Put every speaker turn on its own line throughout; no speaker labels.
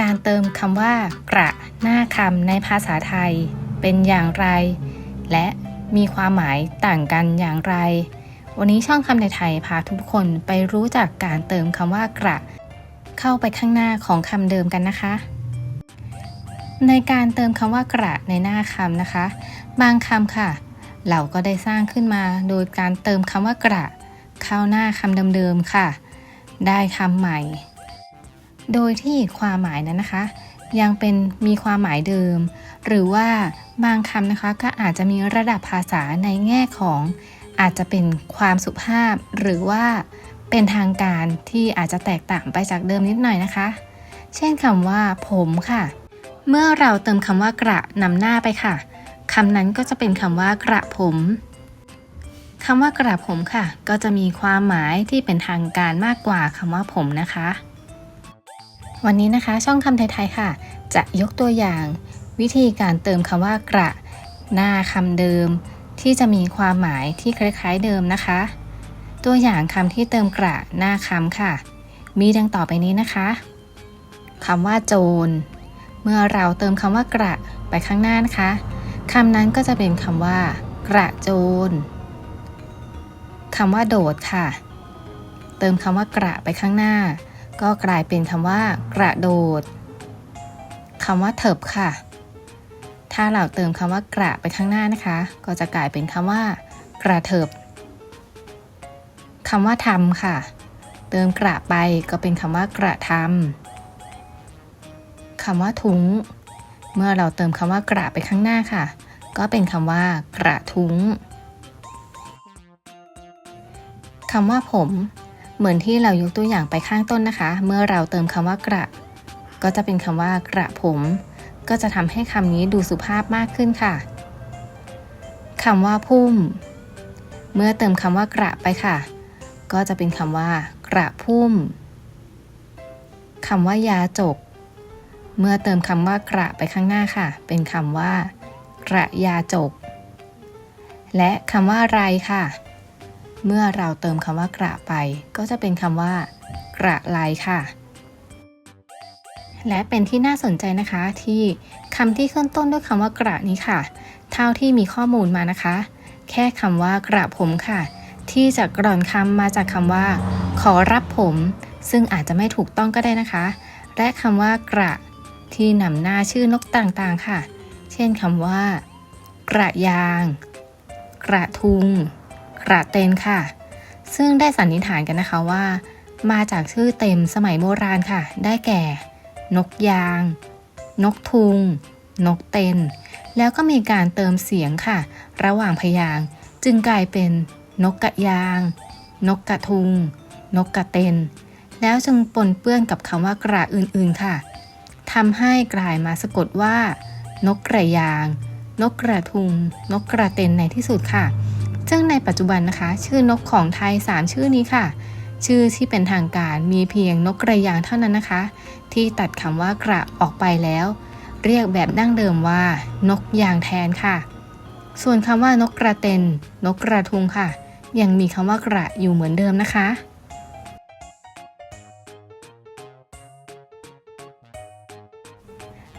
การเติมคำว่ากระหน้าคำในภาษาไทย เป็นอย่างไร และมีความหมายต่างกันอย่างไร วันนี้ช่องคำในไทยพาทุกคนไปรู้จักการเติมคำว่ากระ เข้าไปข้างหน้าของคำเดิมกันนะคะ ในการเติมคำว่ากระในหน้าคำนะคะ บางคำค่ะ เราก็ได้สร้างขึ้นมาโดยการเติมคำว่ากระ เข้าหน้าคำเดิมๆค่ะ ได้คำใหม่ โดยที่ความหมายนั้นนะคะ ยังเป็นมีความหมายเดิม หรือว่าบางคำนะคะก็อาจจะมีระดับภาษาในแง่ของอาจจะเป็นความสุภาพ หรือว่าเป็นทางการที่อาจจะแตกต่างไปจากเดิมนิดหน่อยนะคะ เช่นคำว่า ผมค่ะ เมื่อเราเติมคำว่ากระนำหน้าไปค่ะคำนั้นก็จะเป็นคำว่ากระผมคำว่ากระผมค่ะ ก็จะมีความหมายที่เป็นทางการมากกว่าคำว่าผมนะคะ วันนี้นะคะช่องคำไทยๆค่ะ จะยกตัวอย่าง วิธีการเติมคำว่ากระ หน้าคำเดิม ที่จะมีความหมายที่คล้ายๆเดิมนะคะ ตัวอย่างคำที่เติมกระหน้าคำค่ะ มีดังต่อไปนี้นะคะคำว่าโจร เมื่อเราเติมคำว่ากระไปข้างหน้านะคะคำนั้นก็จะเป็นคำว่า กระโจนคำว่าโดดค่ะ เติมคำว่ากระไปข้างหน้า ก็กลายเป็นคำว่า กระโดดคำว่าเถิบค่ะ ถ้าเราเติมคำว่ากระไปข้างหน้านะคะ ก็จะกลายเป็นคำว่า กระเถิบคำว่าทำค่ะ เติมกระไปก็เป็นคำว่ากระทำคำว่าทุ้ง เมื่อเราเติมคำว่ากระไปข้างหน้าค่ะ ก็เป็นคำว่า กระทุ้งคำว่าผม เหมือนที่เรายกตัวอย่างไปข้างต้นนะคะ เมื่อเราเติมคำว่ากระ ก็จะเป็นคำว่ากระผม ก็จะทำให้คำนี้ดูสุภาพมากขึ้นค่ะคำว่าพุ่ม เมื่อเติมคำว่ากระไปค่ะ ก็จะเป็นคำว่า กระพุ่มคำว่ายาจก เมื่อเติมคำว่ากระไปข้างหน้าค่ะ เป็นคำว่า กระยาจก และคำว่าไรค่ะ เมื่อเราเติมคำว่ากระไป ก็จะเป็นคำว่า กระไลค่ะ และเป็นที่น่าสนใจนะคะที่คำที่ขึ้นต้นด้วยคำว่ากระนี้ค่ะ เท่าที่มีข้อมูลมานะคะ แค่คำว่ากระผมค่ะ ที่จะกร่อนคำมาจากคำว่า ขอรับผม ซึ่งอาจจะไม่ถูกต้องก็ได้นะคะ และคำว่ากระ ที่นำหน้าชื่อนกต่างๆค่ะ เช่นคำว่า กระยาง กระทุง กระเตนค่ะ ซึ่งได้สันนิษฐานกันนะคะว่า มาจากชื่อเต็มสมัยโบราณค่ะ ได้แก่ นกยาง นกทุง นกเตน แล้วก็มีการเติมเสียงค่ะ ระหว่างพยางจึงกลายเป็นนกกระยาง นกกระทุง นกกระเตน แล้วจึงปนเปื้อนกับคำว่ากระอื่นๆค่ะทำให้กลายมาสะกดว่า นกกระยาง นกกระทุง นกกระเตนในที่สุดค่ะ ซึ่งในปัจจุบันนะคะ ชื่อนกของไทย 3 ชื่อนี้ค่ะ ชื่อที่เป็นทางการมีเพียงนกกระยางเท่านั้นนะคะ ที่ตัดคำว่ากระออกไปแล้ว เรียกแบบดั้งเดิมว่า นกยางแทนค่ะ ส่วนคำว่านกกระเตนนกกระทุงค่ะ ยังมีคำว่ากระอยู่เหมือนเดิมนะคะ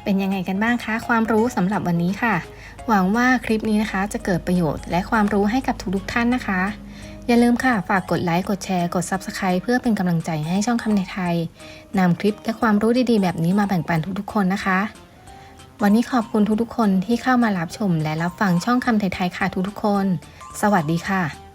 เป็นยังไงกันบ้างคะ ความรู้สำหรับวันนี้ค่ะ หวังว่าคลิปนี้นะคะจะเกิดประโยชน์และความรู้ให้กับทุกๆท่านนะคะ อย่าลืมค่ะ ฝากกดไลค์ กดแชร์ กด Subscribe เพื่อเป็นกำลังใจให้ช่องคำในไทยนำคลิปและความรู้ดีๆ แบบนี้มาแบ่งปันทุกๆคนนะคะ วันนี้ขอบคุณทุกๆคนที่เข้ามารับชม และรับฟังช่องคำไทยๆค่ะทุกๆคน สวัสดีค่ะ